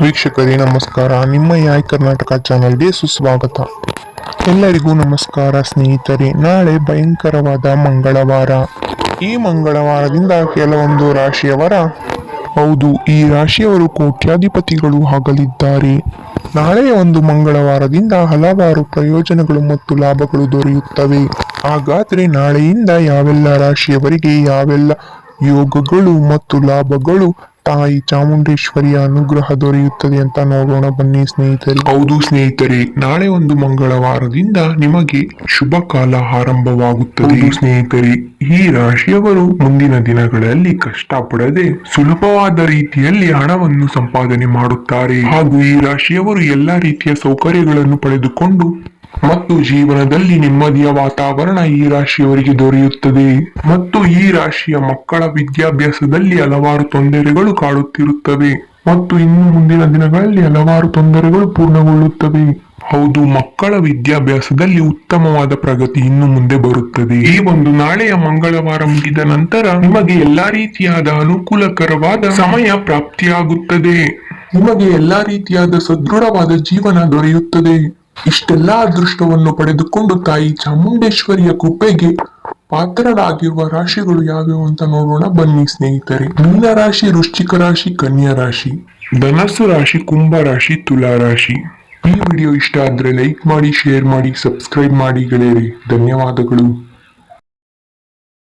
ವೀಕ್ಷಕರೇ, ನಮಸ್ಕಾರ. ನಿಮ್ಮ ಯಾಯ್ ಕರ್ನಾಟಕ ಚಾನೆಲ್ಗೆ ಸುಸ್ವಾಗತ. ಎಲ್ಲರಿಗೂ ನಮಸ್ಕಾರ ಸ್ನೇಹಿತರೆ. ನಾಳೆ ಭಯಂಕರವಾದ ಮಂಗಳವಾರ. ಈ ಮಂಗಳವಾರದಿಂದ ಕೆಲವೊಂದು ರಾಶಿಯವರ, ಹೌದು, ಈ ರಾಶಿಯವರು ಕೋಟ್ಯಾಧಿಪತಿಗಳು ಆಗಲಿದ್ದಾರೆ. ನಾಳೆಯ ಒಂದು ಮಂಗಳವಾರದಿಂದ ಹಲವಾರು ಪ್ರಯೋಜನಗಳು ಮತ್ತು ಲಾಭಗಳು ದೊರೆಯುತ್ತವೆ. ಹಾಗಾದರೆ ನಾಳೆಯಿಂದ ಯಾವೆಲ್ಲ ರಾಶಿಯವರಿಗೆ ಯಾವೆಲ್ಲ ಯೋಗಗಳು ಮತ್ತು ಲಾಭಗಳು ತಾಯಿ ಚಾಮುಂಡೇಶ್ವರಿಯ ಅನುಗ್ರಹ ದೊರೆಯುತ್ತದೆ ಅಂತ ನೋಡೋಣ ಬನ್ನಿ ಸ್ನೇಹಿತರೆ. ಹೌದು ಸ್ನೇಹಿತರೆ ನಾಳೆ ಒಂದು ಮಂಗಳವಾರದಿಂದ ನಿಮಗೆ ಶುಭ ಕಾಲ ಆರಂಭವಾಗುತ್ತದೆ. ಸ್ನೇಹಿತರೆ. ಈ ರಾಶಿಯವರು ಮುಂದಿನ ದಿನಗಳಲ್ಲಿ ಕಷ್ಟಪಡದೆ ಸುಲಭವಾದ ರೀತಿಯಲ್ಲಿ ಹಣವನ್ನು ಸಂಪಾದನೆ ಮಾಡುತ್ತಾರೆ. ಹಾಗೂ ಈ ರಾಶಿಯವರು ಎಲ್ಲಾ ರೀತಿಯ ಸೌಕರ್ಯಗಳನ್ನು ಪಡೆದುಕೊಂಡು ಮತ್ತು ಜೀವನದಲ್ಲಿ ನೆಮ್ಮದಿಯ ವಾತಾವರಣ ಈ ರಾಶಿಯವರಿಗೆ ದೊರೆಯುತ್ತದೆ. ಮತ್ತು ಈ ರಾಶಿಯ ಮಕ್ಕಳ ವಿದ್ಯಾಭ್ಯಾಸದಲ್ಲಿ ಹಲವಾರು ತೊಂದರೆಗಳು ಕಾಡುತ್ತಿರುತ್ತವೆ. ಮತ್ತು ಇನ್ನು ಮುಂದಿನ ದಿನಗಳಲ್ಲಿ ಹಲವಾರು ತೊಂದರೆಗಳು ಪೂರ್ಣಗೊಳ್ಳುತ್ತವೆ. ಹೌದು, ಮಕ್ಕಳ ವಿದ್ಯಾಭ್ಯಾಸದಲ್ಲಿ ಉತ್ತಮವಾದ ಪ್ರಗತಿ ಇನ್ನು ಮುಂದೆ ಬರುತ್ತದೆ. ಈ ಒಂದು ನಾಳೆಯ ಮಂಗಳವಾರ ಮುಗಿದ ನಂತರ ನಿಮಗೆ ಎಲ್ಲಾ ರೀತಿಯಾದ ಅನುಕೂಲಕರವಾದ ಸಮಯ ಪ್ರಾಪ್ತಿಯಾಗುತ್ತದೆ. ನಿಮಗೆ ಎಲ್ಲಾ ರೀತಿಯಾದ ಸದೃಢವಾದ ಜೀವನ ದೊರೆಯುತ್ತದೆ. ಇಷ್ಟೆಲ್ಲಾ ಅದೃಷ್ಟವನ್ನು ಪಡೆದುಕೊಂಡು ತಾಯಿ ಚಾಮುಂಡೇಶ್ವರಿಯ ಕೃಪೆಗೆ ಪಾತ್ರರಾಗಿರುವ ರಾಶಿಗಳು ಯಾವ್ಯಾವು ಅಂತ ನೋಡೋಣ. ಬನ್ನಿ ಸ್ನೇಹಿತರೆ. ಮೀನ ರಾಶಿ, ವೃಶ್ಚಿಕ ರಾಶಿ, ಕನ್ಯಾ ರಾಶಿ. ಧನಸ್ಸು ರಾಶಿ, ಕುಂಭ ರಾಶಿ, ತುಲಾ ರಾಶಿ. ಈ ವಿಡಿಯೋ ಇಷ್ಟ ಆದ್ರೆ ಲೈಕ್ ಮಾಡಿ, ಶೇರ್ ಮಾಡಿ, ಸಬ್ಸ್ಕ್ರೈಬ್ ಮಾಡಿ ಗೆಳೆಯರಿ. ಧನ್ಯವಾದಗಳು.